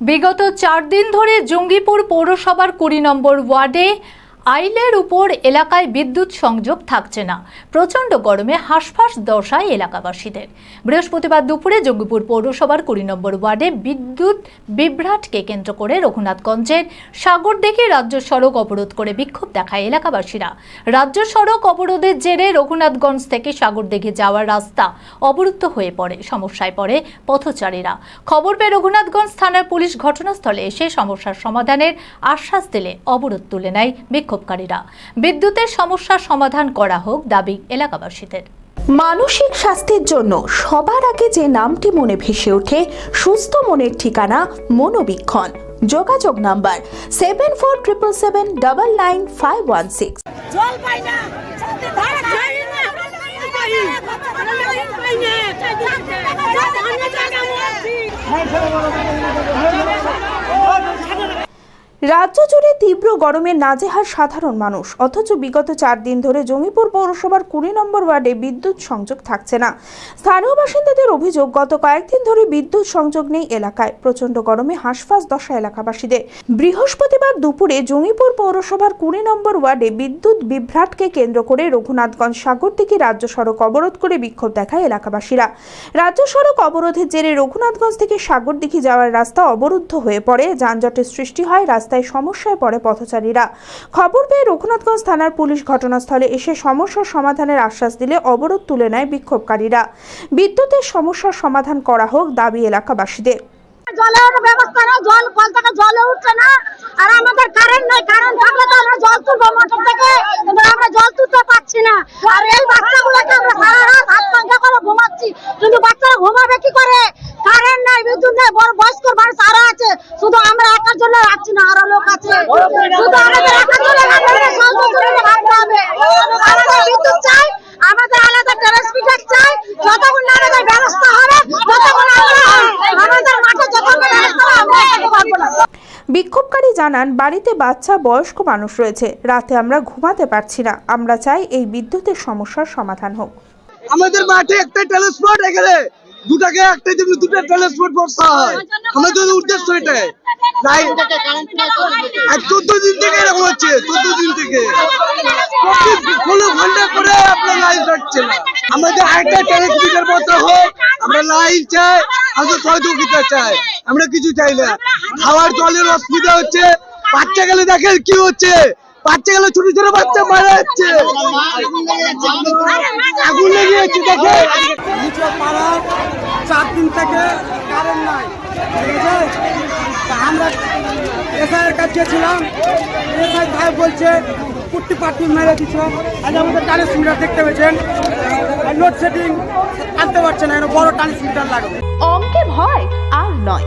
বিগত চার দিন ধরে জঙ্গিপুর পৌরসভার কুড়ি নম্বর ওয়ার্ডে আইলের উপর এলাকায় বিদ্যুৎ সংযোগ থাকছে না। প্রচণ্ড গরমে হাঁসফাঁস দশায় এলাকাবাসীদের। বৃহস্পতিবার দুপুরে জঙ্গিপুর পৌরসভার কুড়ি নম্বর ওয়ার্ডে বিদ্যুৎ বিভ্রাটকে কেন্দ্র করে রঘুনাথগঞ্জের সাগর দেখে রাজ্য সড়ক অবরোধ করে বিক্ষোভ দেখায় এলাকাবাসীরা। রাজ্য সড়ক অবরোধের জেরে রঘুনাথগঞ্জ থেকে সাগরদেঘি যাওয়ার রাস্তা অবরুদ্ধ হয়ে পড়ে, সমস্যায় পড়ে পথচারীরা। খবর পেয়ে রঘুনাথগঞ্জ থানার পুলিশ ঘটনাস্থলে এসে সমস্যার সমাধানের আশ্বাস দিলে অবরোধ তুলে নেয় বিক্ষোভকারীরা। বিদ্যুতের সমস্যার সমাধান করা হোক দাবি এলাকাবাসীদের। মানসিক স্বাস্থ্যের জন্য সবার আগে যে নামটি মনে ভেসে ওঠে সুস্থ মনের ঠিকানা মনোবীক্ষণ। যোগাযোগ number seven four triple seven double nine five one six. জল রাজ্য জুড়ে তীব্র গরমে নাজেহার সাধারণ মানুষ। অথচ বিগত চার দিন ধরে জঙ্গিপুর পৌরসভার কুড়ি নম্বর ওয়ার্ডে বিদ্যুৎ সংযোগ থাকছে না। স্থানীয় বাসিন্দাদের অভিযোগ, গত কয়েকদিন ধরে বিদ্যুৎ সংযোগ নেই এলাকায়। প্রচণ্ড গরমে হাঁসফাঁস দশা এলাকাবাসীদের। বৃহস্পতিবার দুপুরে জঙ্গিপুর পৌরসভার কুড়ি নম্বর ওয়ার্ডে বিদ্যুৎ বিভ্রাটকে কেন্দ্র করে রঘুনাথগঞ্জ সাগরদিঘি রাজ্য সড়ক অবরোধ করে বিক্ষোভ দেখায় এলাকাবাসীরা। রাজ্য সড়ক অবরোধের জেরে রঘুনাথগঞ্জ থেকে সাগরদিঘি যাওয়ার রাস্তা অবরুদ্ধ হয়ে পড়ে। যানজটের সৃষ্টি হয় রাস্তায় সমস্যায় পড়ে পথচারীরা। খবর পেয়ে রঘুনাথগঞ্জ থানার পুলিশ ঘটনাস্থলে এসে সমস্যার সমাধানের আশ্বাস দিলে অবরোধ তুলে নেয় বিক্ষোভকারীরা। বিদ্যুতের সমস্যার সমাধান করা হোক দাবি এলাকাবাসীদের। জলের ব্যবস্থা জল কল থেকে উঠছে না। আর আমাদের কারেন্ট কারেন্ট থাকলে তো আমরা জল তুলবো মোটর থেকে। কিন্তু আমরা জল তুলতে পারছি না। আর এই বাচ্চাগুলোকে আমরা সারা রাত হাত পাঙ্খা করে ঘুমাচ্ছি। কিন্তু বাচ্চারা ঘুমাবে কি করে? কারেন্ট নাই, বিদ্যুৎ নেই বড় বয়স্ক মানুষ আরও আছে। শুধু আমরা একার জন্য না আরও লোক আছে শুধু আমাদের সন্তুষ্ট জন্য ভাবতে হবে আমাদের বিদ্যুৎ চাই আমাদের আলাদা ট্রান্সমিটার চাই যতক্ষণ না আমাদের ব্যবস্থা হবে ততক্ষণ আমরা আমাদের মাঠে যতক্ষণ ব্যবস্থা আমরা পারব না বিক্ষোভকারী জানান, বাড়িতে বাচ্চা, বয়স্ক মানুষ রয়েছে। রাতে আমরা ঘুমাতে পারছি না। আমরা চাই এই বিদ্যুতের সমস্যার সমাধান হোক। আমাদের মাঠে একটা ট্রান্সপোর্ট এখানে। দুটাকে একটা জন্য দুটা ট্রান্সপোর্ট বর্ষা হয়। আমাদের উদ্দেশ্য এটাই। চোদ্দ দিন থেকে এরকম হচ্ছে চোদ্দ দিন থেকে। ষোলো ঘণ্টা করে আপনার লাইন থাকছে না। আমাদের একটা ট্রান্সমিটার মতো হোক আমরা লাইন চাই আমাদের সহযোগিতা চাই। আমরা কিছু চাই না। খাওয়ার জলের অসুবিধা হচ্ছে। বাচ্চা গেলে দেখেন কি হচ্ছে। বাচ্চা গেলে ছোট ছোট বাচ্চা মারা যাচ্ছে। আগুন লেগে যাচ্ছে দেখেন নিচে পাড়ার চার দিন থেকে কারেন্ট নাই তা আমরা এসআইয়ের কাছে ছিলাম এসআই ভাই বলছে কুট্টি পাট্টি মেরে দিচ্ছ। আজ আমাদের ট্রান্সমিটার দেখতে পেয়েছেন। লোডশেডিং আনতে পারছে না এখানে বড় ট্রান্সমিটার লাগবে। অঙ্কে ভয় আর নয়।